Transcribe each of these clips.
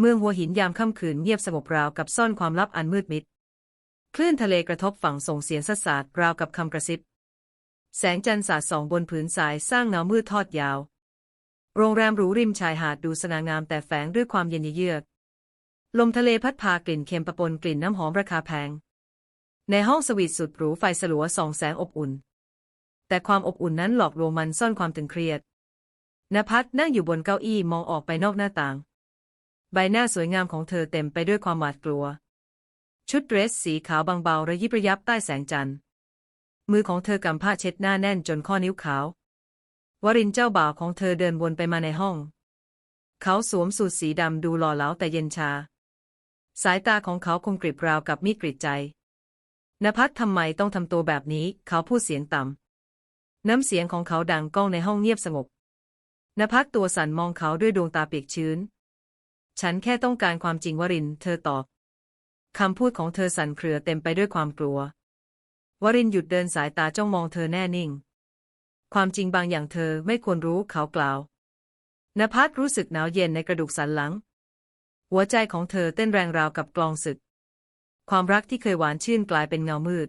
เมืองหัวหินยามค่ำคืนเงียบสงบราวกับซ่อนความลับอันมืดมิด คลื่นทะเลกระทบฝั่งส่งเสียงสัสาดราวกับคำกระซิบ แสงจันทร์สาดส่องบนผืนทรายสร้างเงามืดทอดยาว โรงแรมหรูริมชายหาดดูสง่างามแต่แฝงด้วยความเย็นเยือก ลมทะเลพัดพากลิ่นเค็มปะปนกลิ่นน้ำหอมราคาแพง ในห้องสวีทสุดหรูไฟสลัวส่องแสงอบอุ่น แต่ความอบอุ่นนั้นหลอกลวงมันซ่อนความตึงเครียดนภัสนั่งอยู่บนเก้าอี้มองออกไปนอกหน้าต่าง ใบหน้าสวยงามของเธอเต็มไปด้วยความหวาดกลัว ชุดเดรสสีขาวบางเบาระยิบระยับใต้แสงจันทร์ มือของเธอกำผ้าเช็ดหน้าแน่นจนข้อนิ้วขาว วรินเจ้าบ่าวของเธอเดินวนไปมาในห้อง เขาสวมสูทสีดำดูหล่อเหลาแต่เย็นชา สายตาของเขาคมกริบราวกับมีดกรีดใจนภัสทำไมต้องทำตัวแบบนี้ เขาพูดเสียงต่ำ น้ำเสียงของเขาดังก้องในห้องเงียบสงบนภัสตัวสั่นมองเขาด้วยดวงตาเปียกชื้น ฉันแค่ต้องการความจริงวริน เธอตอบ คำพูดของเธอสั่นเครือเต็มไปด้วยความกลัว วรินหยุดเดินสายตาจ้องมองเธอแน่นิ่ง ความจริงบางอย่างเธอไม่ควรรู้เขากล่าวนภัสรู้สึกหนาวเย็นในกระดูกสันหลัง หัวใจของเธอเต้นแรงราวกับกลองศึก ความรักที่เคยหวานชื่นกลายเป็นเงามืด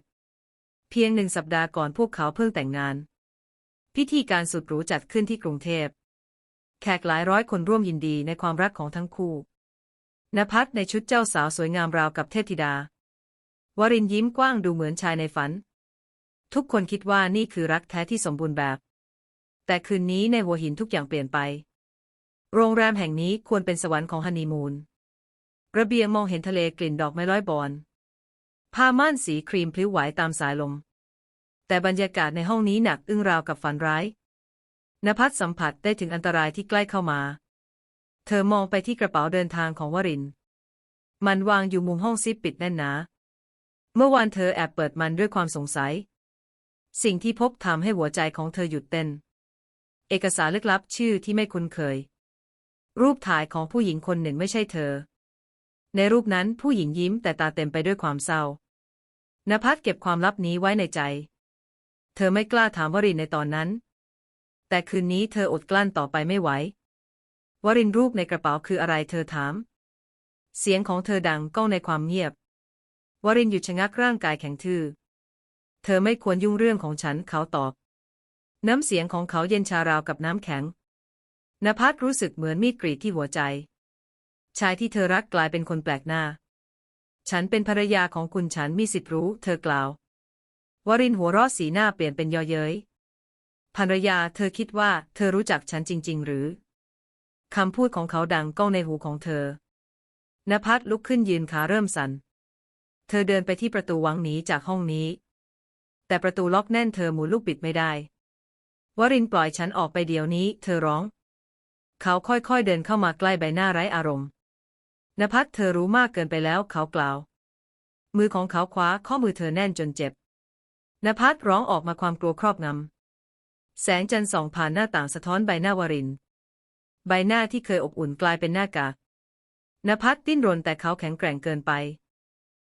เพียงหนึ่งสัปดาห์ก่อนพวกเขาเพิ่งแต่งงาน พิธีการสุดหรูจัดขึ้นที่กรุงเทพ แขกหลายร้อยคนร่วมยินดีในความรักของทั้งคู่นภัสในชุดเจ้าสาวสวยงามราวกับเทพธิดา วรินยิ้มกว้างดูเหมือนชายในฝัน ทุกคนคิดว่านี่คือรักแท้ที่สมบูรณ์แบบ แต่คืนนี้ในหัวหินทุกอย่างเปลี่ยนไป โรงแรมแห่งนี้ควรเป็นสวรรค์ของฮันนีมูน ระเบียงมองเห็นทะเลกลิ่นดอกไม้ร้อยบอน ผ้าม่านสีครีมพลิ้วไหวตามสายลม แต่บรรยากาศในห้องนี้หนักอึ้งราวกับฝันร้าย นภัสสัมผัสได้ถึงอันตรายที่ใกล้เข้ามา เธอมองไปที่กระเป๋าเดินทางของวริน มันวางอยู่มุมห้องซิปปิดแน่นหนา เมื่อวานเธอแอบเปิดมันด้วยความสงสัย สิ่งที่พบทำให้หัวใจของเธอหยุดเต้น เอกสารลึกลับชื่อที่ไม่คุ้นเคย รูปถ่ายของผู้หญิงคนหนึ่งไม่ใช่เธอ ในรูปนั้นผู้หญิงยิ้มแต่ตาเต็มไปด้วยความเศร้านภัสเก็บความลับนี้ไว้ในใจ เธอไม่กล้าถามวรินในตอนนั้น แต่คืนนี้เธออดกลั้นต่อไปไม่ไหว วรินรูปในกระเป๋าคืออะไรเธอถาม เสียงของเธอดังก้องในความเงียบ วรินหยุดชะงักร่างกายแข็งทื่อ เธอไม่ควรยุ่งเรื่องของฉันเขาตอบ น้ำเสียงของเขาเย็นชาราวกับน้ำแข็งนภัสรู้สึกเหมือนมีดกรีดที่หัวใจ ชายที่เธอรักกลายเป็นคนแปลกหน้า ฉันเป็นภรรยาของคุณฉันมีสิทธิ์รู้ เธอกล่าว วรินหัวเราะสีหน้าเปลี่ยนเป็นเยอเย้ย ภรรยาเธอคิดว่าเธอรู้จักฉันจริง ๆ หรือ คำพูดของเขาดังก้องในหูของเธอนภัสลุกขึ้นยืนขาเริ่มสัน่น เธอเดินไปที่ประตูวังหนีจากห้องนี้ แต่ประตูล็อกแน่นเธอหมุนลูกบิดไม่ได้ วรินปล่อยฉันออกไปเดี๋ยวนี้ เธอร้อง เขาค่อยๆเดินเข้ามาใกล้ใบหน้าไร้อารมณ์นภัสเธอรู้มากเกินไปแล้วเขากล่าว มือของเขาคว้าข้อมือเธอแน่นจนเจ็บนภัสร้องออกมาความกลัวครอบงำ แสงจันทร์ส่องผ่านหน้าต่างสะท้อนใบหน้าวริน ใบหน้าที่เคยอบอุ่นกลายเป็นหน้ากากนภัสดิ้นรนแต่เขาแข็งแกร่งเกินไป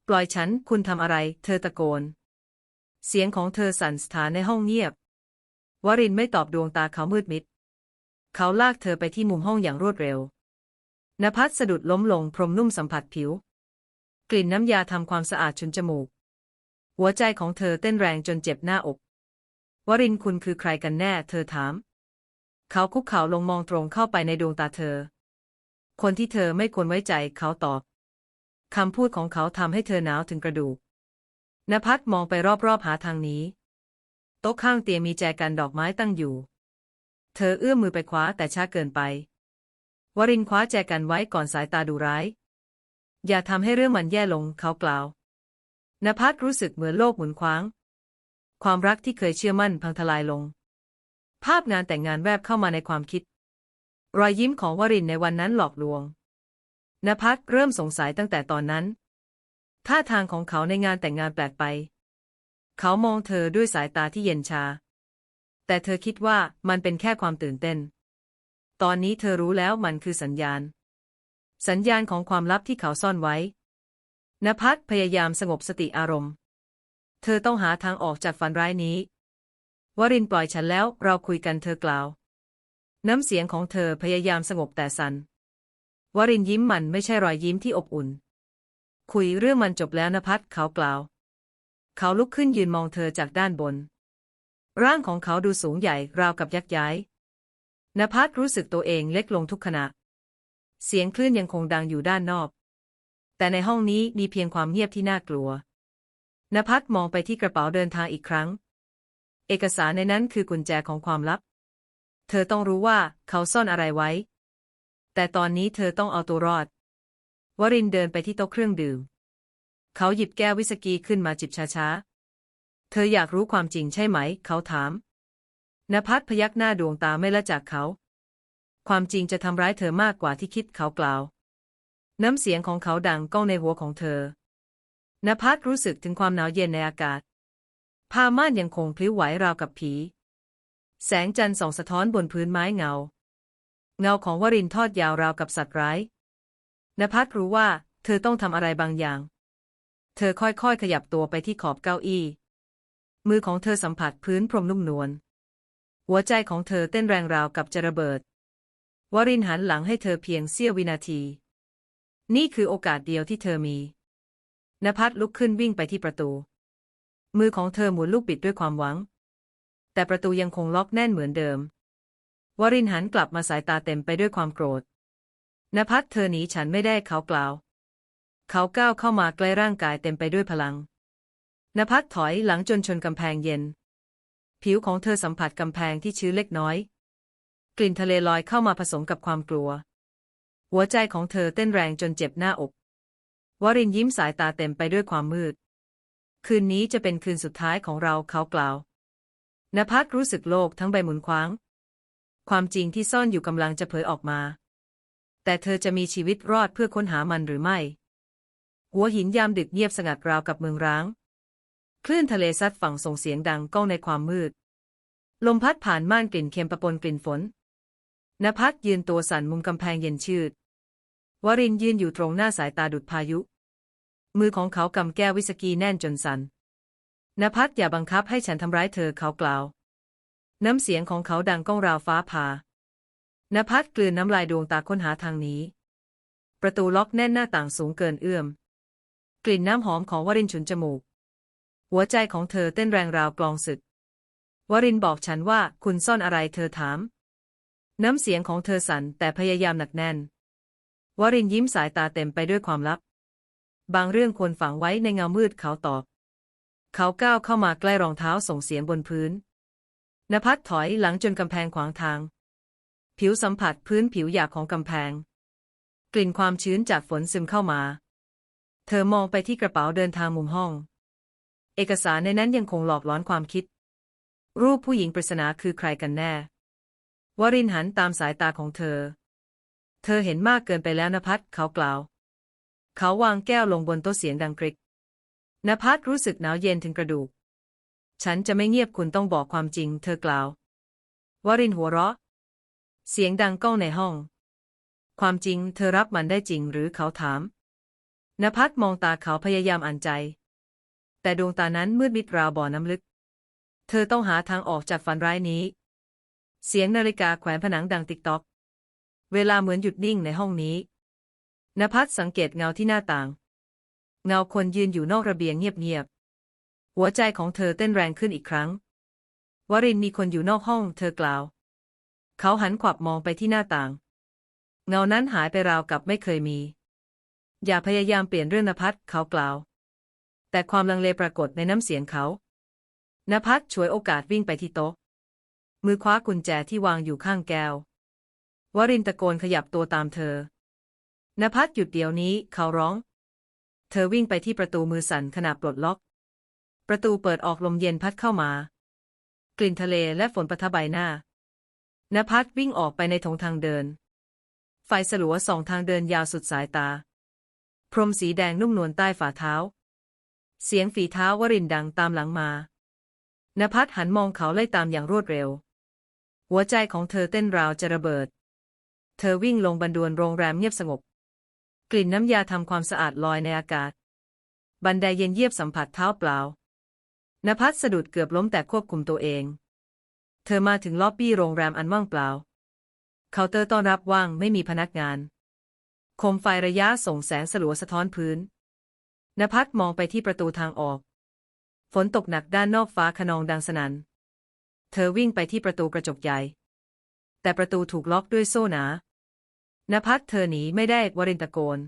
ปล่อยฉัน คุณทำอะไร เธอตะโกน เสียงของเธอสั่นสถานในห้องเงียบ วรินไม่ตอบดวงตาเขามืดมิด เขาลากเธอไปที่มุมห้องอย่างรวดเร็วนภัสสะดุดล้มลงพรมนุ่มสัมผัสผิว กลิ่นน้ำยาทำความสะอาดชุนจมูก หัวใจของเธอเต้นแรงจนเจ็บหน้าอก วรินคุณคือใครกันแน่ เธอถาม เขาคุกเข่าลงมองตรงเข้าไปในดวงตาเธอ คนที่เธอไม่ควรไว้ใจ เขาตอบ คำพูดของเขาทำให้เธอหนาวถึงกระดูกนภัสมองไปรอบๆหาทางนี้ โต๊ะข้างเตียงมีแจกันดอกไม้ตั้งอยู่ เธอเอื้อมมือไปคว้าแต่ช้าเกินไป วรินคว้าแจกันไว้ก่อนสายตาดูร้าย อย่าทำให้เรื่องมันแย่ลง เขากล่าวนภัสรู้สึกเหมือนโลกหมุนคว้าง ความรักที่เคยเชื่อมั่นพังทลายลง ภาพงานแต่งงานแวบเข้ามาในความคิด รอยยิ้มของวรินในวันนั้นหลอกลวงนภัสเริ่มสงสัยตั้งแต่ตอนนั้น ท่าทางของเขาในงานแต่งงานแปลกไป เขามองเธอด้วยสายตาที่เย็นชา แต่เธอคิดว่ามันเป็นแค่ความตื่นเต้น ตอนนี้เธอรู้แล้วมันคือสัญญาณ สัญญาณของความลับที่เขาซ่อนไว้นภัสพยายามสงบสติอารมณ์ เธอต้องหาทางออกจากฝันร้ายนี้ วรินปล่อยฉันแล้วเราคุยกันเธอกล่าว น้ำเสียงของเธอพยายามสงบแต่สัน่นวรินยิ้มมันไม่ใช่รอยยิ้มที่อบอุ่น คุยเรื่องมันจบแล้วนภัสเขากล่าว เขาลุกขึ้นยืนมองเธอจากด้านบน ร่างของเขาดูสูงใหญ่ราวกับยักษ์ย้ายนภัสรู้สึกตัวเองเล็กลงทุกขณะ เสียงคลื่นยังคงดังอยู่ด้านนอก แต่ในห้องนี้มีเพียงความเงียบที่น่ากลัว นภัสมองไปที่กระเป๋าเดินทางอีกครั้ง เอกสารในนั้นคือกุญแจของความลับ เธอต้องรู้ว่าเขาซ่อนอะไรไว้ แต่ตอนนี้เธอต้องเอาตัวรอด วรินเดินไปที่โต๊ะเครื่องดื่ม เขาหยิบแก้ววิสกี้ขึ้นมาจิบช้าๆ เธออยากรู้ความจริงใช่ไหม เขาถาม นภัสพยักหน้าดวงตาไม่ละจากเขา ความจริงจะทำร้ายเธอมากกว่าที่คิดเขากล่าว น้ำเสียงของเขาดังก้องในหัวของเธอ นภัสรู้สึกถึงความหนาวเย็นในอากาศผ้าม่านยังคงพลิ้วไหวราวกับผี แสงจันทร์ส่องสะท้อนบนพื้นไม้เงา เงาของวรินทอดยาวราวกับสัตว์ร้ายนภัสรู้ว่า เธอต้องทำอะไรบางอย่าง เธอค่อยๆขยับตัวไปที่ขอบเก้าอี้ มือของเธอสัมผัสพื้นพรมนุ่มนวล หัวใจของเธอเต้นแรงราวกับจะระเบิด วรินหันหลังให้เธอเพียงเสี้ยววินาที นี่คือโอกาสเดียวที่เธอมี นภัสลุกขึ้นวิ่งไปที่ประตู มือของเธอหมุนลูกบิดด้วยความหวัง แต่ประตูยังคงล็อกแน่นเหมือนเดิม วรินหันกลับมาสายตาเต็มไปด้วยความโกรธนภัสเธอหนีฉันไม่ได้เขากล่าว เขาก้าวเข้ามาใกล้ร่างกายเต็มไปด้วยพลังนภัสถอยหลังจนชนกำแพงเย็น ผิวของเธอสัมผัสกำแพงที่ชื้นเล็กน้อย กลิ่นทะเลลอยเข้ามาผสมกับความกลัว หัวใจของเธอเต้นแรงจนเจ็บหน้าอก วรินยิ้มสายตาเต็มไปด้วยความมืด คืนนี้จะเป็นคืนสุดท้ายของเราเขากล่าวนภัสรู้สึกโลกทั้งใบหมุนคว้าง ความจริงที่ซ่อนอยู่กำลังจะเผยออกมา แต่เธอจะมีชีวิตรอดเพื่อค้นหามันหรือไม่ หัวหินยามดึกเงียบสงัดราวกับเมืองร้าง คลื่นทะเลซัดฝั่งส่งเสียงดังก้องในความมืด ลมพัดผ่านม่านกลิ่นเค็มปะปนกลิ่นฝนนภัสยืนตัวสั่นมุมกำแพงเย็นชืด วรินยืนอยู่ตรงหน้าสายตาดุดพายุ มือของเขากำแก้ววิสกี้แน่นจนสัน่นนภัสอย่าบังคับให้ฉันทำร้ายเธอเขากล่าว น้ำเสียงของเขาดังก้องราวฟ้าผ่านภัสกลืนน้ำลายดวงตาค้นหาทางหนี้ ประตูล็อกแน่นหน้าต่างสูงเกินเอื้อม กลิ่นน้ำหอมของวรินฉุนจมูก หัวใจของเธอเต้นแรงราวกลองศึก วรินบอกฉันว่าคุณซ่อนอะไรเธอถาม น้ำเสียงของเธอสั่นแต่พยายามหนักแน่น วรินยิ้มสายตาเต็มไปด้วยความลับ บางเรื่องควรฝังไว้ในเงามืดเขาตอบ เขาก้าวเข้ามาใกล้รองเท้าส่งเสียงบนพื้นนภัสถอยหลังจนกำแพงขวางทาง ผิวสัมผัสพื้นผิวหยาบของกำแพง กลิ่นความชื้นจากฝนซึมเข้ามา เธอมองไปที่กระเป๋าเดินทางมุมห้อง เอกสารในนั้นยังคงหลอกหลอนความคิด รูปผู้หญิงปริศนาคือใครกันแน่ วรินหันตามสายตาของเธอ เธอเห็นมากเกินไปแล้วนภัสเขากล่าว เขาวางแก้วลงบนโต๊ะเสียงดังกริกนภัสรู้สึกหนาวเย็นถึงกระดูก ฉันจะไม่เงียบคุณต้องบอกความจริง เธอกล่าว วรินหัวเราะ เสียงดังก้องในห้อง ความจริงเธอรับมันได้จริงหรือเขาถาม นภัสมองตาเขาพยายามอ่านใจ แต่ดวงตานั้นมืดมิดราวบ่อน้ำลึก เธอต้องหาทางออกจากฝันร้ายนี้ เสียงนาฬิกาแขวนผนังดังติ๊กต๊อก เวลาเหมือนหยุดนิ่งในห้องนี้ นภัสสังเกตเงาที่หน้าต่าง เงาคนยืนอยู่นอกระเบียงเงียบๆ หัวใจของเธอเต้นแรงขึ้นอีกครั้ง วรินมีคนอยู่นอกห้อง เธอกล่าว เขาหันขวับมองไปที่หน้าต่าง เงานั้นหายไปราวกับไม่เคยมี อย่าพยายามเปลี่ยนเรื่องนภัสเขากล่าว แต่ความลังเลปรากฏในน้ำเสียงเขา นภัสฉวยโอกาสวิ่งไปที่โต๊ะ มือคว้ากุญแจที่วางอยู่ข้างแก้ว วรินตะโกนขยับตัวตามเธอนภัสหยุดเดี๋ยวนี้เขาร้อง เธอวิ่งไปที่ประตูมือสั่นขณะปลดล็อก ประตูเปิดออกลมเย็นพัดเข้ามา กลิ่นทะเลและฝนประทะใบหน้านภัสวิ่งออกไปในถงทางเดิน ไฟสลัวสองทางเดินยาวสุดสายตา พรมสีแดงนุ่มนวลใต้ฝ่าเท้า เสียงฝีเท้าวรินดังตามหลังมานภัสหันมองเขาไล่ตามอย่างรวดเร็ว หัวใจของเธอเต้นราวจะระเบิด เธอวิ่งลงบันดวนโรงแรมเงียบสงบ กลิ่นน้ำยาทำความสะอาดลอยในอากาศ บันไดเย็นเยียบสัมผัสเท้าเปล่านภัสสะดุดเกือบล้มแต่ควบคุมตัวเอง เธอมาถึงล็อบบี้โรงแรมอันว่างเปล่า เคาน์เตอร์ต้อนรับว่างไม่มีพนักงานโคมไฟระยะส่งแสงสลัวสะท้อนพื้น นภัสมองไปที่ประตูทางออก ฝนตกหนักด้านนอกฟ้าขนองดังสนัน่น เธอวิ่งไปที่ประตูกระจกใหญ่ แต่ประตูถูกล็อกด้วยโซ่หนา นภัสเธอหนีไม่ได้วรินตะโกน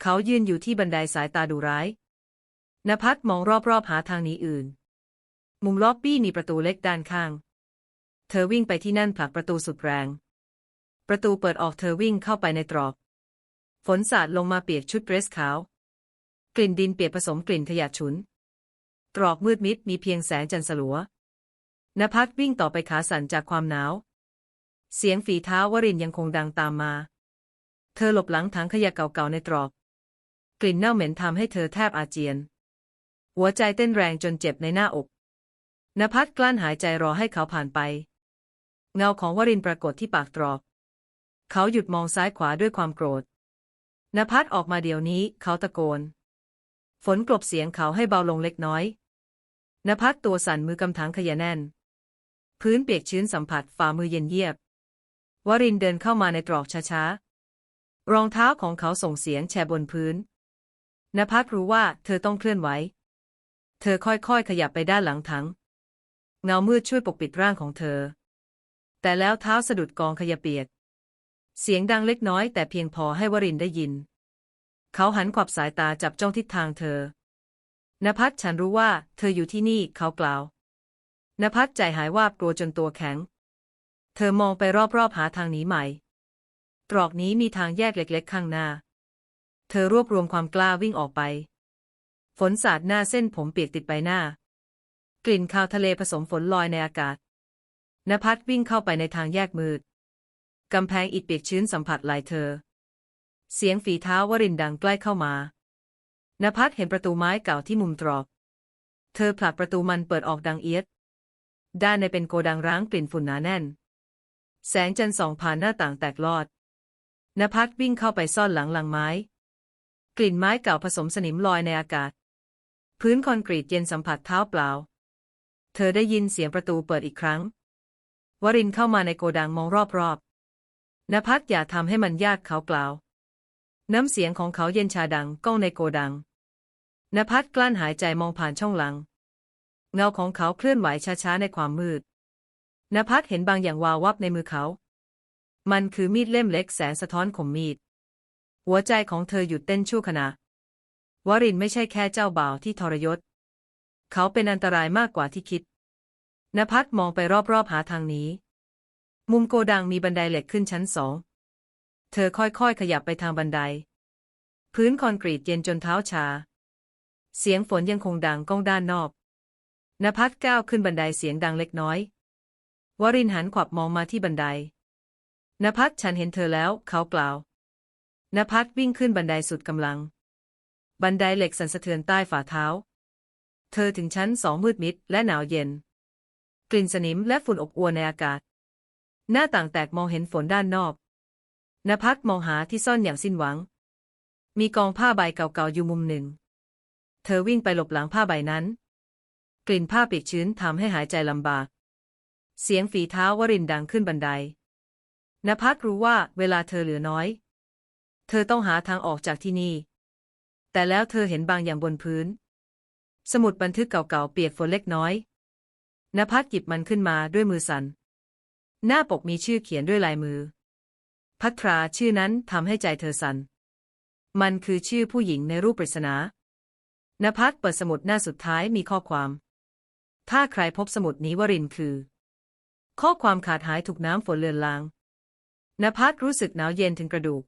เขายืนอยู่ที่บันไดสายตาดุร้ายนภัสมองรอบๆหาทางหนีอื่น มุมล็อบบี้มีประตูเล็กด้านข้าง เธอวิ่งไปที่นั่นผลักประตูสุดแรง ประตูเปิดออกเธอวิ่งเข้าไปในตรอก ฝนสาดลงมาเปียกชุดเดรสขาว กลิ่นดินเปียกผสมกลิ่นขยะฉุน ตรอกมืดมิดมีเพียงแสงจันทร์สลัวนภัสวิ่งต่อไปขาสั่นจากความหนาว เสียงฝีเท้าวรินยังคงดังตามมา เธอหลบหลังถังขยะเก่าๆในตรอก กลิ่นเน่าเหม็นทำให้เธอแทบอาเจียน หัวใจเต้นแรงจนเจ็บในหน้าอกนภัสกลั้นหายใจรอให้เขาผ่านไป เงาของวรินปรากฏที่ปากตรอก เขาหยุดมองซ้ายขวาด้วยความโกรธนภัสออกมาเดี๋ยวนี้ เขาตะโกน ฝนกลบเสียงเขาให้เบาลงเล็กน้อยนภัสตัวสั่นมือกำถังขยะแน่น พื้นเปียกชื้นสัมผัสฝ่ามือเย็นเยียบ วรินเดินเข้ามาในตรอกช้าๆ รองเท้าของเขาส่งเสียงแฉบนพื้นนภัสรู้ว่าเธอต้องเคลื่อนไหว เธอค่อยๆ ขยับไปด้านหลังถัง เงามืดช่วยปกปิดร่างของเธอ แต่แล้วเท้าสะดุดกองขยะเปียก เสียงดังเล็กน้อยแต่เพียงพอให้วรินได้ยิน เขาหันขวับสายตาจับจ้องทิศทางเธอนภัสฉันรู้ว่าเธออยู่ที่นี่เขากล่าวนภัสใจหายวาบกลัวจนตัวแข็ง เธอมองไปรอบๆหาทางหนีใหม่ ตรอกนี้มีทางแยกเล็กๆ ข้างหน้า เธอรวบรวมความกล้าวิ่งออกไป ฝนสาดหน้าเส้นผมเปียกติดใบหน้า กลิ่นคาวทะเลผสมฝนลอยในอากาศนภัสวิ่งเข้าไปในทางแยกมืด กำแพงอิฐเปียกชื้นสัมผัสไหลเธอ เสียงฝีเท้าวรินดังใกล้เข้ามานภัสเห็นประตูไม้เก่าที่มุมตรอก เธอผลักประตูมันเปิดออกดังเอียด ด้านในเป็นโกดังร้างกลิ่นฝุ่นหนาแน่น แสงจันทร์ส่องผ่านหน้าต่างแตกลอดนภัสวิ่งเข้าไปซ่อนหลังลังไม้ กลิ่นไม้เก่าผสมสนิมลอยในอากาศ พื้นคอนกรีตเย็นสัมผัสเท้าเปล่า เธอได้ยินเสียงประตูเปิดอีกครั้ง วรินเข้ามาในโกดังมองรอบๆนภัสอย่าทำให้มันยากเขากล่าว น้ำเสียงของเขาเย็นชาดังก้องในโกดังนภัสกลั้นหายใจมองผ่านช่องหลัง เงาของเขาเคลื่อนไหวช้าๆในความมืด นภัสเห็นบางอย่างวาววับในมือเขา มันคือมีดเล่มเล็กแสงสะท้อนคมมีด หัวใจของเธอหยุดเต้นชั่วขณะ วรินไม่ใช่แค่เจ้าบ่าวที่ทรยศ เขาเป็นอันตรายมากกว่าที่คิด นภัสมองไปรอบๆหาทางหนี้ มุมโกดังมีบันไดเหล็กขึ้นชั้นสอง เธอค่อยๆขยับไปทางบันได พื้นคอนกรีตเย็นจนเท้าชา เสียงฝนยังคงดังก้องด้านนอกนภัสก้าวขึ้นบันไดเสียงดังเล็กน้อย วรินหันขวับมองมาที่บันไดนภัสฉันเห็นเธอแล้ว เขากล่าวนภัสวิ่งขึ้นบันไดสุดกำลัง บันไดเหล็กสั่นสะเทือนใต้ฝ่าเท้า เธอถึงชั้นสองมืดมิดและหนาวเย็น กลิ่นสนิมและฝุ่นอบอวนในอากาศ หน้าต่างแตกมองเห็นฝนด้านนอกนภัสมองหาที่ซ่อนอย่างสิ้นหวัง มีกองผ้าใบเก่าๆอยู่มุมหนึ่ง เธอวิ่งไปหลบหลังผ้าใบนั้น กลิ่นผ้าเปียกชื้นทำให้หายใจลำบาก เสียงฝีเท้าวรินดังขึ้นบันไดนภัสรู้ว่าเวลาเธอเหลือน้อย เธอต้องหาทางออกจากที่นี่ แต่แล้วเธอเห็นบางอย่างบนพื้น สมุดบันทึกเก่าๆเปียกฝนเล็กน้อยนภัสหยิบมันขึ้นมาด้วยมือสัน่น หน้าปกมีชื่อเขียนด้วยลายมือ พัทราชื่อนั้นทำให้ใจเธอสัน่น มันคือชื่อผู้หญิงในรูปปริศนานภัสเปิดสมุดหน้าสุดท้ายมีข้อความ ถ้าใครพบสมุดนี้วรินคือ ข้อความขาดหายถูกน้ำฝนเลือนลางนภัสรู้สึกหนาวเย็นถึงกระดูก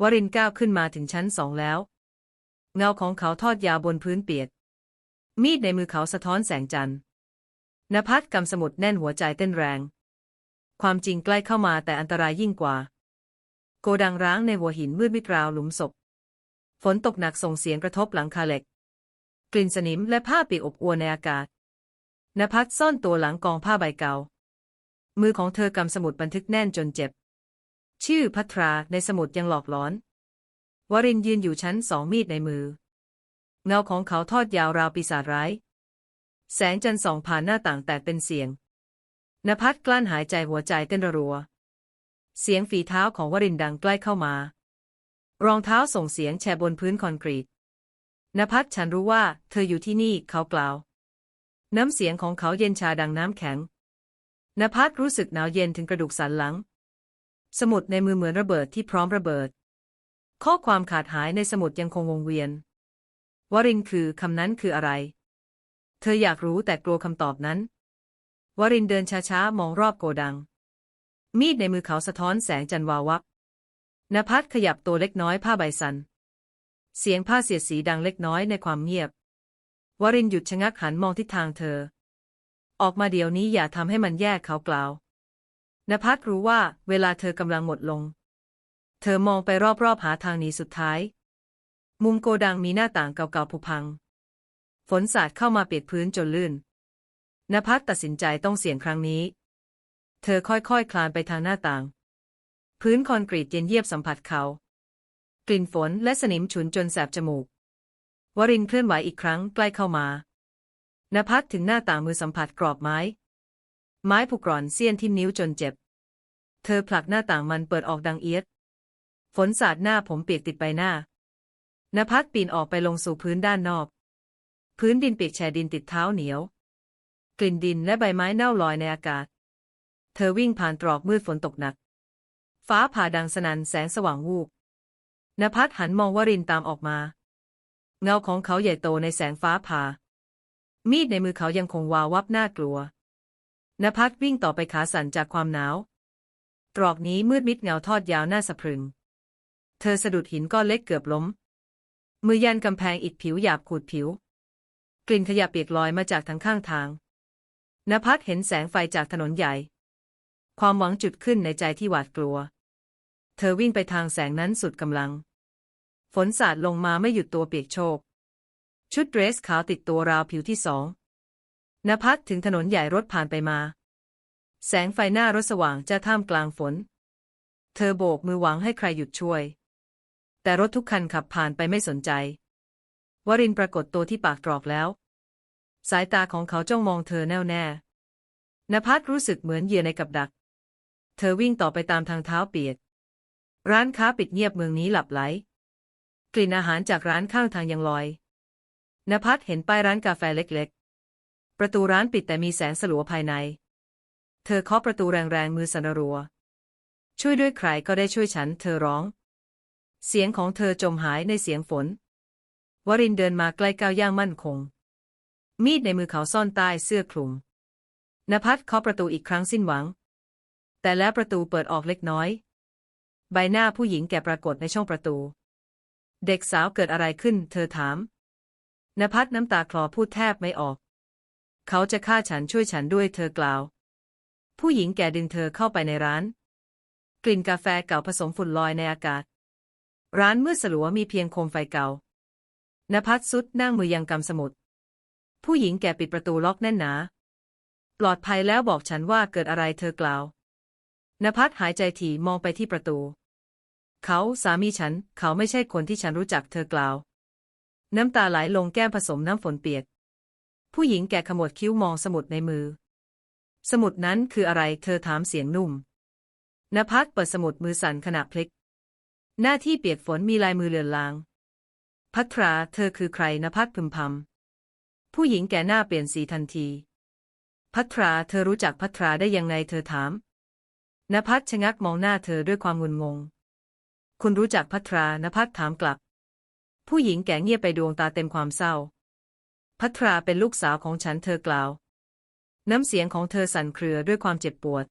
วรินก้าวขึ้นมาถึงชั้นสองแล้ว เงาของเขาทอดยาวบนพื้นเปียก มีดในมือเขาสะท้อนแสงจันทร์นภัสกำสมุดแน่นหัวใจเต้นแรง ความจริงใกล้เข้ามาแต่อันตรายยิ่งกว่า โกดังร้างในหัวหินมืดมิดราวหลุมศพ ฝนตกหนักส่งเสียงกระทบหลังคาเหล็ก กลิ่นสนิมและผ้าปีกอบอวนในอากาศนภัสซ่อนตัวหลังกองผ้าใบเก่า มือของเธอกำสมุดบันทึกแน่นจนเจ็บ ชื่อพัทราในสมุดยังหลอกหลอน วรินยืนอยู่ชั้นสองมีดในมือ เงาของเขาทอดยาวราวปีศาจร้าย แสงจันทร์ส่องผ่านหน้าต่างแตกเป็นเสียงนภัสกลั้นหายใจหัวใจเต้นรัว เสียงฝีเท้าของวรินดังใกล้เข้ามา รองเท้าส่งเสียงแฉบนพื้นคอนกรีตนภัสฉันรู้ว่าเธออยู่ที่นี่เขากล่าว น้ำเสียงของเขาเย็นชาดังน้ำแข็ง นภัสรู้สึกหนาวเย็นถึงกระดูกสันหลัง สมุดในมือเหมือนระเบิดที่พร้อมระเบิด ข้อความขาดหายในสมุดยังคงวงเวียน วรินคือคำนั้นคืออะไร เธออยากรู้แต่กลัวคำตอบนั้น วรินเดินช้าๆ มองรอบโกดัง มีดในมือเขาสะท้อนแสงจันทร์วาววับนภัสขยับตัวเล็กน้อยผ้าใบสัน เสียงผ้าเสียดสีดังเล็กน้อยในความเงียบ วรินหยุดชะงักหันมองทิศทางเธอ ออกมาเดี๋ยวนี้อย่าทำให้มันแยกเขากล่าวนภัสรู้ว่าเวลาเธอกำลังหมดลง เธอมองไปรอบๆหาทางหนีสุดท้าย มุมโกดังมีหน้าต่างเก่าๆผุพัง ฝนสาดเข้ามาเปียกพื้นจนลื่นนภัสตัดสินใจต้องเสี่ยงครั้งนี้ เธอค่อยๆคคลานไปทางหน้าต่าง พื้นคอนกรีตเย็นเยียบสัมผัสเขา กลิ่นฝนและสนิมฉุนจนแสบจมูก วรินเคลื่อนไหวอีกครั้งใกล้เข้ามา นภัสถึงหน้าต่างมือสัมผัสกรอบไม้ ไม้ผุกกร่อนเสี้ยนทิ่มนิ้วจนเจ็บ เธอผลักหน้าต่างมันเปิดออกดังเอียด ฝนสาดหน้าผมเปียกติดใบหน้านภัสปีนออกไปลงสู่พื้นด้านนอก พื้นดินเปียกแฉดินติดเท้าเหนียว กลิ่นดินและใบไม้เน่าลอยในอากาศ เธอวิ่งผ่านตรอกมืดฝนตกหนัก ฟ้าผ่าดังสนั่นแสงสว่างวูบนภัสหันมองวรินตามออกมา เงาของเขาใหญ่โตในแสงฟ้าผ่า มีดในมือเขายังคงวาววับน่ากลัวนภัสวิ่งต่อไปขาสั่นจากความหนาว ตรอกนี้มืดมิดเงาทอดยาวหน้าสะพรึง เธอสะดุดหินก้อนเล็กเกือบล้ม มือยันกำแพงอิฐผิวหยาบขูดผิว กลิ่นขยะเปียกลอยมาจากทั้งข้างทางนภัสเห็นแสงไฟจากถนนใหญ่ ความหวังจุดขึ้นในใจที่หวาดกลัว เธอวิ่งไปทางแสงนั้นสุดกำลัง ฝนสาดลงมาไม่หยุดตัวเปียกโชก ชุดเดรสขาวติดตัวราวผิวที่สองนภัสถึงถนนใหญ่รถผ่านไปมา แสงไฟหน้ารถสว่างจะท่ามกลางฝน เธอโบกมือหวังให้ใครหยุดช่วย แต่รถทุกคันขับผ่านไปไม่สนใจ วรินปรากฏตัวที่ปากตรอกแล้ว สายตาของเขาจ้องมองเธอแน่วแน่นภัสรู้สึกเหมือนเหยื่อในกับดัก เธอวิ่งต่อไปตามทางเท้าเปียก ร้านค้าปิดเงียบเมืองนี้หลับไหล กลิ่นอาหารจากร้านข้างทางยังลอย นภัสเห็นป้ายร้านกาแฟเล็กๆ ประตูร้านปิดแต่มีแสงสลัวภายใน เธอเคาะประตูแรงๆ มือสั่นรัว ช่วยด้วยใครก็ได้ช่วยฉัน เธอร้อง เสียงของเธอจมหายในเสียงฝน วรินเดินมาใกล้ก้าวย่างมั่นคง มีดในมือเขาซ่อนใต้เสื้อคลุมนภัสเคาะประตูอีกครั้งสิ้นหวัง แต่แล้วประตูเปิดออกเล็กน้อย ใบหน้าผู้หญิงแก่ปรากฏในช่องประตู เด็กสาวเกิดอะไรขึ้น เธอถาม นภัสน้ำตาคลอพูดแทบไม่ออก เขาจะฆ่าฉันช่วยฉันด้วยเธอกล่าว ผู้หญิงแก่ดึงเธอเข้าไปในร้าน กลิ่นกาแฟเก่าผสมฝุ่นลอยในอากาศ ร้านมืดสลัวมีเพียงโคมไฟเก่านภัสสุดนั่งมือยังกำสมุด ผู้หญิงแก่ปิดประตูล็อกแน่นหนา ปลอดภัยแล้วบอกฉันว่าเกิดอะไรเธอกล่าวนภัสหายใจถี่มองไปที่ประตู เขาสามีฉัน เขาไม่ใช่คนที่ฉันรู้จักเธอกล่าว น้ำตาไหลลงแก้มผสมน้ำฝนเปียก ผู้หญิงแก่ขมวดคิ้วมองสมุดในมือ สมุดนั้นคืออะไรเธอถามเสียงนุ่มนภัสเปิดสมุดมือสั่นขณะพลิก หน้าที่เปียกฝนมีลายมือเลือนลาง พัทราเธอคือใครนภัสพึมพำผู้หญิงแก่หน้าเปลี่ยนสีทันที พัทราเธอรู้จักพัทราได้ยังไงเธอถามนภัสชะงักมองหน้าเธอด้วยความงุนงง คุณรู้จักพัทรานภัสถามกลับ ผู้หญิงแก่เงียบไปดวงตาเต็มความเศร้า พัทราเป็นลูกสาวของฉันเธอกล่าว น้ำเสียงของเธอสั่นเครือด้วยความเจ็บปวด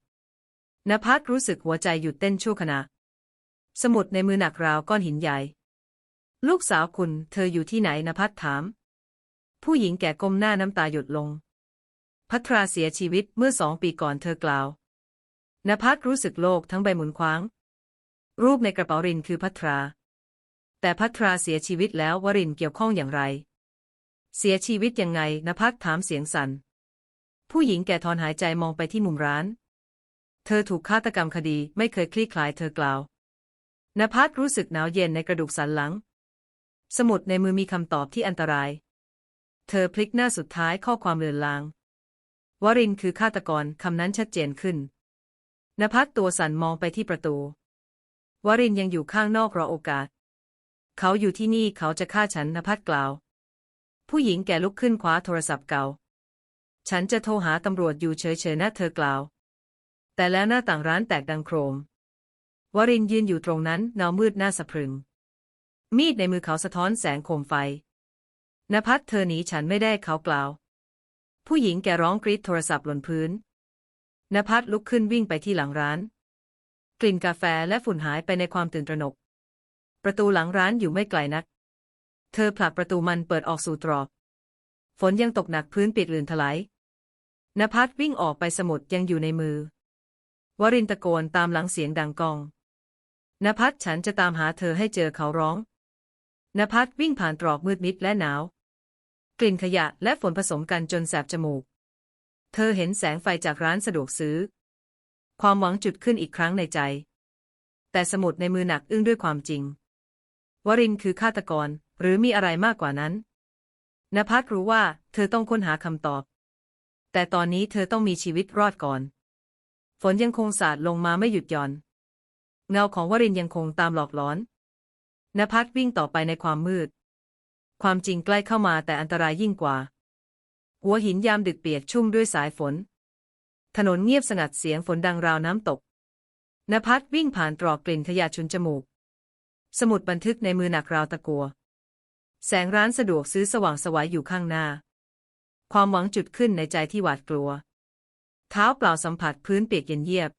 นภัสรู้สึกหัวใจหยุดเต้นชั่วขณะ สมุดในมือหนักราวก้อนหินใหญ่ ลูกสาวคุณ เธออยู่ที่ไหนนภัสถาม ผู้หญิงแก่ก้มหน้าน้ำตาหยดลง พัทราเสียชีวิตเมื่อสองปีก่อนเธอกล่าวนภัสรู้สึกโลกทั้งใบหมุนคว้าง รูปในกระเป๋ารินคือพัทรา แต่พัทราเสียชีวิตแล้ววรินเกี่ยวข้องอย่างไร เสียชีวิตยังไงนภัสถามเสียงสัน่น ผู้หญิงแก่ถอนหายใจมองไปที่มุมร้าน เธอถูกฆาตกรรมคดีไม่เคยคลี่คลายเธอกล่าวนภัสรู้สึกหนาวเย็นในกระดูกสันหลัง สมุดในมือมีคำตอบที่อันตราย เธอพลิกหน้าสุดท้ายข้อความเลือนลาง วรินคือฆาตกรคำนั้นชัดเจนขึ้นนภัสตัวสั่นมองไปที่ประตู วรินยังอยู่ข้างนอกรอโอกาส เขาอยู่ที่นี่เขาจะฆ่าฉันนภัสกล่าว ผู้หญิงแก่ลุกขึ้นคว้าโทรศัพท์เก่า ฉันจะโทรหาตำรวจอยู่เฉยๆนะเธอกล่าว แต่แล้วหน้าต่างร้านแตกดังโครม วรินยืนอยู่ตรงนั้นเงามืดหน้าสะพรึง มีดในมือเขาสะท้อนแสงโคมไฟนภัสเธอหนีฉันไม่ได้เขากล่าว ผู้หญิงแกร้องกรีดโทรศัพท์หล่นพื้นนภัสลุกขึ้นวิ่งไปที่หลังร้าน กลิ่นกาแฟและฝุ่นหายไปในความตื่นตระหนก ประตูหลังร้านอยู่ไม่ไกลนัก เธอผลักประตูมันเปิดออกสู่ตรอก ฝนยังตกหนักพื้นปิดลื่นถลายนภัสวิ่งออกไปสมุดยังอยู่ในมือ วรินตะโกนตามหลังเสียงดังกองนภัสฉันจะตามหาเธอให้เจอเขาร้องนภัสวิ่งผ่านตรอกมืดมิดและหนาว กลิ่นขยะและฝนผสมกันจนแสบจมูก เธอเห็นแสงไฟจากร้านสะดวกซื้อ ความหวังจุดขึ้นอีกครั้งในใจ แต่สมุดในมือหนักอึ้งด้วยความจริง วรินทร์คือฆาตกร หรือมีอะไรมากกว่านั้นนภัสรู้ว่าเธอต้องค้นหาคำตอบ แต่ตอนนี้เธอต้องมีชีวิตรอดก่อน ฝนยังคงสาดลงมาไม่หยุดหย่อน เงาของวรินทร์ยังคงตามหลอกหลอนนภัสวิ่งต่อไปในความมืด ความจริงใกล้เข้ามาแต่อันตรายยิ่งกว่า หัวหินยามดึกเปียกชุ่มด้วยสายฝน ถนนเงียบสงัดเสียงฝนดังราวน้ำตกนภัสวิ่งผ่านตรอกกลิ่นขยะชุนจมูก สมุดบันทึกในมือหนักราวตะกัว แสงร้านสะดวกซื้อสว่างสวายอยู่ข้างหน้า ความหวังจุดขึ้นในใจที่หวาดกลัว เท้าเปล่าสัมผัสพื้นเปียกเย็นเยียบ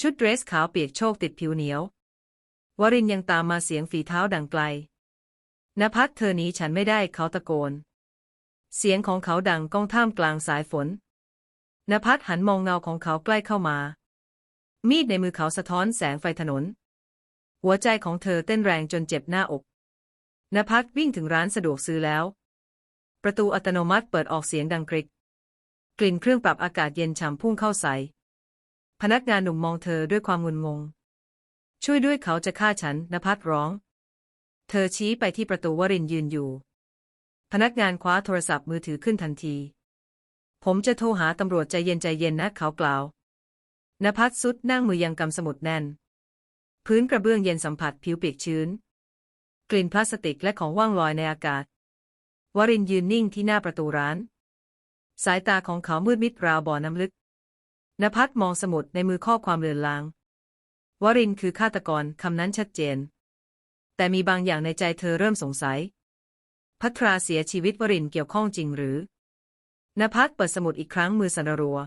ชุดเดรสขาวเปียกโชกติดผิวเหนียว วรินยังตามมาเสียงฝีเท้าดังไกลนภัสเธอหนีฉันไม่ได้เขาตะโกน เสียงของเขาดังก้องท่ามกลางสายฝนนภัสหันมองเงาของเขาใกล้เข้ามา มีดในมือเขาสะท้อนแสงไฟถนน หัวใจของเธอเต้นแรงจนเจ็บหน้าอกนภัสวิ่งถึงร้านสะดวกซื้อแล้ว ประตูอัตโนมัติเปิดออกเสียงดังกริก กลิ่นเครื่องปรับอากาศเย็นฉ่ำพุ่งเข้าใส่พนักงานหนุ่มมองเธอด้วยความงุนงง ช่วยด้วยเขาจะฆ่าฉันนภัสร้อง เธอชี้ไปที่ประตูวรินยืนอยู่ พนักงานคว้าโทรศัพท์มือถือขึ้นทันที ผมจะโทรหาตำรวจใจเย็นใจเย็นนะเขากล่าวนภัสสุดนั่งมือยังกำสมุดแน่น พื้นกระเบื้องเย็นสัมผัสผิวเปียกชื้น กลิ่นพลาสติกและของว่างลอยในอากาศ วรินยืนนิ่งที่หน้าประตูร้าน สายตาของเขามืดมิดราวบ่อน้ำลึกนภัสมองสมุดในมือข้อความเลือนลาง วรินคือฆาตกรคำนั้นชัดเจน แต่มีบางอย่างในใจเธอเริ่มสงสัย พัทราเสียชีวิตวรินเกี่ยวข้องจริงหรือนภัสเปิดสมุดอีกครั้งมือสั่นรัว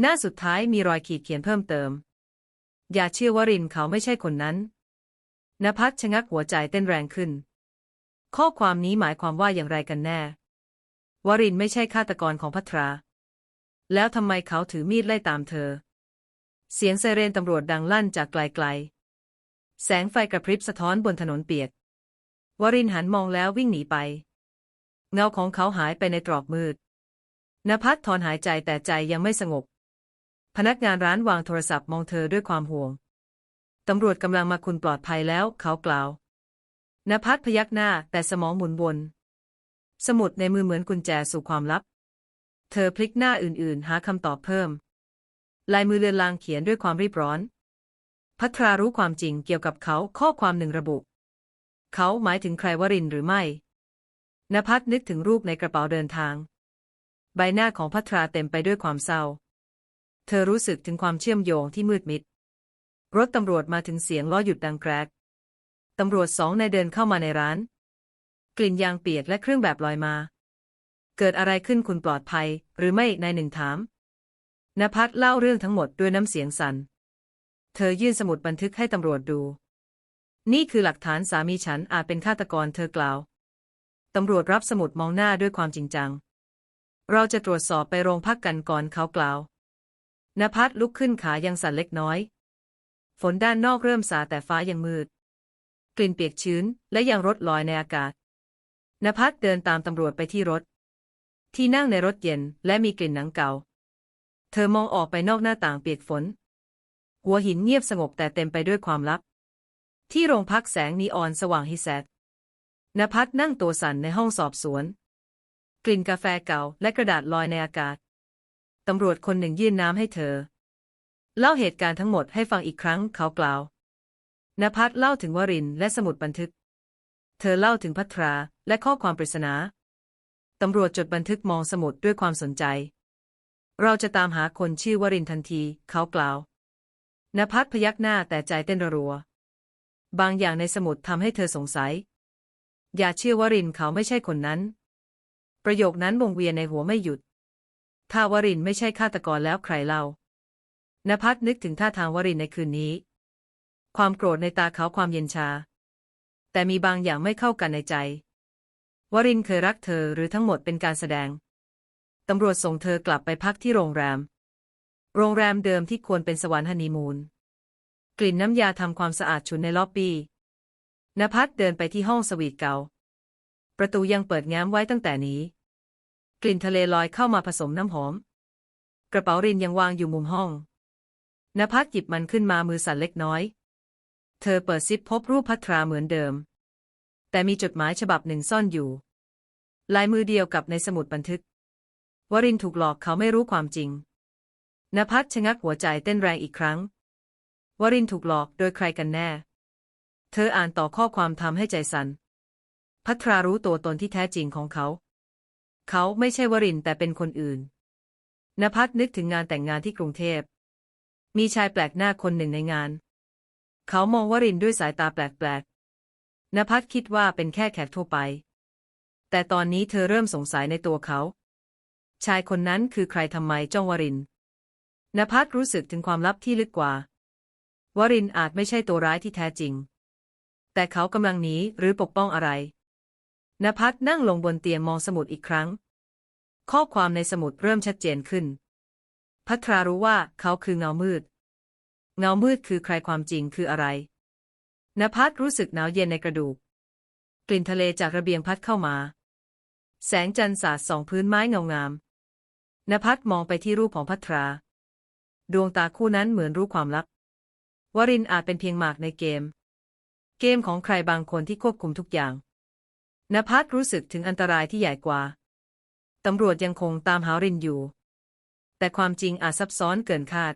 หน้าสุดท้ายมีรอยขีดเขียนเพิ่มเติม อย่าเชื่อว่ารินเขาไม่ใช่คนนั้นนภัสชะงักหัวใจเต้นแรงขึ้น ข้อความนี้หมายความว่าอย่างไรกันแน่ วรินไม่ใช่ฆาตกรของพัทรา แล้วทำไมเขาถือมีดไล่ตามเธอ เสียงไซเรนตำรวจดังลั่นจากไกลๆ แสงไฟกระพริบสะท้อนบนถนนเปียก วรินหันมองแล้ววิ่งหนีไป เงาของเขาหายไปในตรอกมืดนภัสถอนหายใจแต่ใจยังไม่สงบ พนักงานร้านวางโทรศัพท์มองเธอด้วยความห่วง ตำรวจกำลังมาคุณปลอดภัยแล้วเขากล่าวนภัสพยักหน้าแต่สมองหมุนวน สมุดในมือเหมือนกุญแจสู่ความลับ เธอพลิกหน้าอื่นๆ หาคำตอบเพิ่ม ลายมือเลือนลางเขียนด้วยความรีบร้อน พัทรารู้ความจริงเกี่ยวกับเขาข้อความหนึ่งระบุ เขาหมายถึงใครวรินหรือไม่นภัสนึกถึงรูปในกระเป๋าเดินทาง ใบหน้าของพัทราเต็มไปด้วยความเศร้า เธอรู้สึกถึงความเชื่อมโยงที่มืดมิด รถตำรวจมาถึงเสียงล้อหยุดดังแกรก ตำรวจสองนายเดินเข้ามาในร้าน กลิ่นยางเปียกและเครื่องแบบลอยมา เกิดอะไรขึ้นคุณปลอดภัย หรือไม่นายหนึ่งถามนภัสเล่าเรื่องทั้งหมดด้วยน้ำเสียงสัน่น เธอยื่นสมุดบันทึกให้ตำรวจดู นี่คือหลักฐานสามีฉันอาจเป็นฆาตกรเธอกล่าว ตำรวจรับสมุดมองหน้าด้วยความจริงจัง เราจะตรวจสอบไปโรงพักกันก่อนเขากล่าว นภัสลุกขึ้นขายังสั่นเล็กน้อย ฝนด้านนอกเริ่มสาแต่ฟ้ายังมืด กลิ่นเปียกชื้นและยังรถลอยในอากาศนภัสเดินตามตำรวจไปที่รถ ที่นั่งในรถเย็นและมีกลิ่นหนังเก่า เธอมองออกไปนอกหน้าต่างเปียกฝน หัวหินเงียบสงบแต่เต็มไปด้วยความลับ ที่โรงพักแสงนีออนสว่างฮิแซดนภัสนั่งตัวสั่นในห้องสอบสวน กลิ่นกาแฟเก่าและกระดาษลอยในอากาศ ตำรวจคนหนึ่งยื่นน้ำให้เธอ เล่าเหตุการณ์ทั้งหมดให้ฟังอีกครั้งเขากล่าวนภัสเล่าถึงวรินและสมุดบันทึก เธอเล่าถึงพัทราและข้อความปริศนา ตำรวจจดบันทึกมองสมุดด้วยความสนใจ เราจะตามหาคนชื่อวรินทันที เขากล่าวนภัสพยักหน้าแต่ใจเต้นรัว บางอย่างในสมุดทำให้เธอสงสัย อย่าเชื่อวรินเขาไม่ใช่คนนั้น ประโยคนั้นวงเวียนในหัวไม่หยุด ถ้าวรินไม่ใช่ฆาตกรแล้วใครเล่านภัสนึกถึงท่าทางวรินในคืนนี้ ความโกรธในตาเขาความเย็นชา แต่มีบางอย่างไม่เข้ากันในใจ วรินเคยรักเธอหรือทั้งหมดเป็นการแสดง ตำรวจส่งเธอกลับไปพักที่โรงแรม โรงแรมเดิมที่ควรเป็นสวรรค์ฮันนีมูน กลิ่นน้ำยาทำความสะอาดฉุนในล็อบบี้นภัสเดินไปที่ห้องสวีทเก่า ประตูยังเปิดแง้มไว้ตั้งแต่นี้ กลิ่นทะเลลอยเข้ามาผสมน้ำหอม กระเป๋ารินยังวางอยู่มุมห้องนภัสหยิบมันขึ้นมามือสั่นเล็กน้อย เธอเปิดซิปพบรูปพัทราเหมือนเดิม แต่มีจดหมายฉบับหนึ่งซ่อนอยู่ ลายมือเดียวกับในสมุดบันทึก วรินถูกหลอกเขาไม่รู้ความจริงนภัสชะงักหัวใจเต้นแรงอีกครั้ง วรินถูกหลอกโดยใครกันแน่ เธออ่านต่อข้อความทำให้ใจสัน่นพัทรารู้ตัวตนที่แท้จริงของเขา เขาไม่ใช่วรินแต่เป็นคนอื่นนภัสนึกถึงงานแต่งงานที่กรุงเทพ มีชายแปลกหน้าคนหนึ่งในงาน เขามองวรินด้วยสายตาแปลกๆนภัสคิดว่าเป็นแค่แขกทั่วไป แต่ตอนนี้เธอเริ่มสงสัยในตัวเขา ชายคนนั้นคือใครทำไมจ้องวรินนภัสรู้สึกถึงความลับที่ลึกกว่า วรินอาจไม่ใช่ตัวร้ายที่แท้จริง แต่เขากำลังหนีหรือปกป้องอะไร นภัสนั่งลงบนเตียงมองสมุดอีกครั้ง ข้อความในสมุดเริ่มชัดเจนขึ้น พัทรารู้ว่าเขาคือเงามืด เงามืดคือใครความจริงคืออะไร นภัสรู้สึกหนาวเย็นในกระดูก กลิ่นทะเลจากระเบียงพัดเข้ามา แสงจันทร์สาดส่องพื้นไม้เงางาม นภัสมองไปที่รูปของพัทรา ดวงตาคู่นั้นเหมือนรู้ความลับ วรินอาจเป็นเพียงหมากในเกม เกมของใครบางคนที่ควบคุมทุกอย่าง นภัสรู้สึกถึงอันตรายที่ใหญ่กว่า ตำรวจยังคงตามหารินอยู่ แต่ความจริงอาจซับซ้อนเกินคาด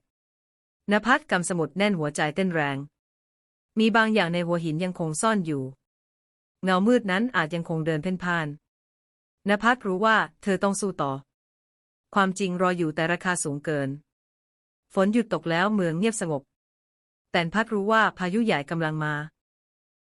นภัสกำสมุดแน่นหัวใจเต้นแรง มีบางอย่างในหัวหินยังคงซ่อนอยู่ เงามืดนั้นอาจยังคงเดินเพ่นพ่านนภัสรู้ว่าเธอต้องสู้ต่อ ความจริงรออยู่แต่ราคาสูงเกิน ฝนหยุดตกแล้วเมืองเงียบสงบ แต่นพัดรู้ว่าพายุใหญ่กำลังมา